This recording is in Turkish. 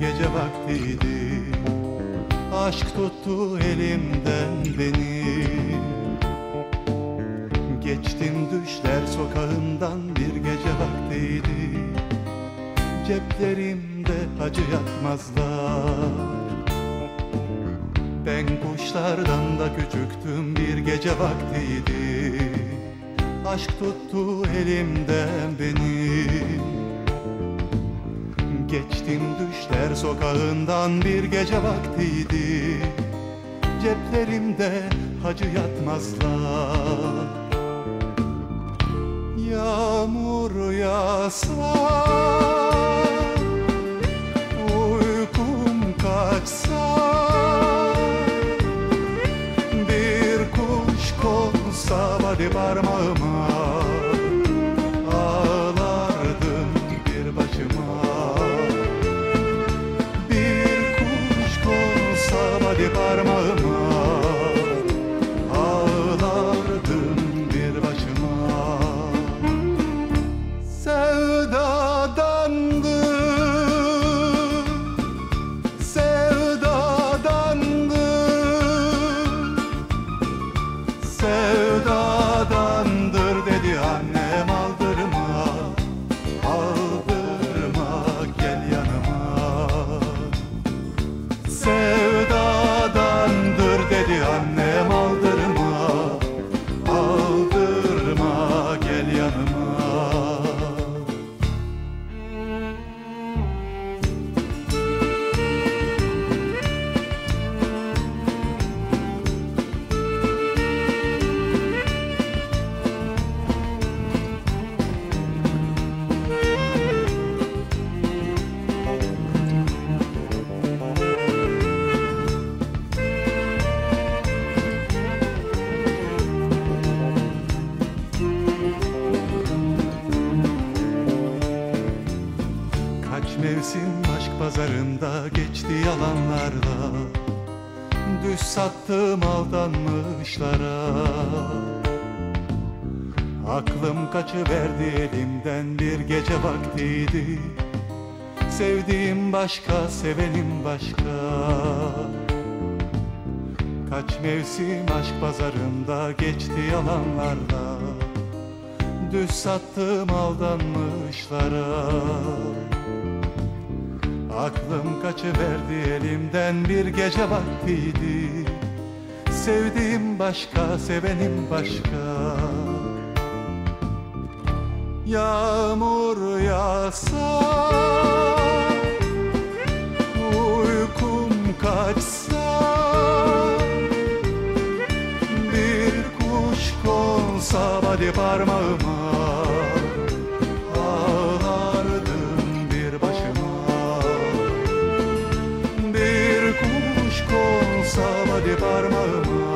gece vaktiydi. Aşk tuttu elimden beni. Geçtim düşler sokağından bir gece vaktiydi. Ceplerimde acı yatmazlar. Ben kuşlardan da küçüktüm bir gece vaktiydi. Aşk tuttu elimden beni Geçtim düşler sokağından bir gece vaktiydi. Ceplerimde hacı yatmazlar. Yağmur yağsa Uykum kaçsa Bir kuş konsa hadi parmağıma aşk pazarında geçti yalanlarla. Düz sattım aldanmışlara. Aklım kaçıverdi elimden bir gece vaktiydi. Sevdiğim başka, sevenim başka. Kaç mevsim aşk pazarında geçti yalanlarla. Düz sattım aldanmışlara Aklım kaçıverdi elimden bir gece vaktiydi. Sevdiğim başka, sevenim başka. Yağmur yağsa Uykum kaçsa Bir kuş konsa hadi parmağıma Sallama parmağımı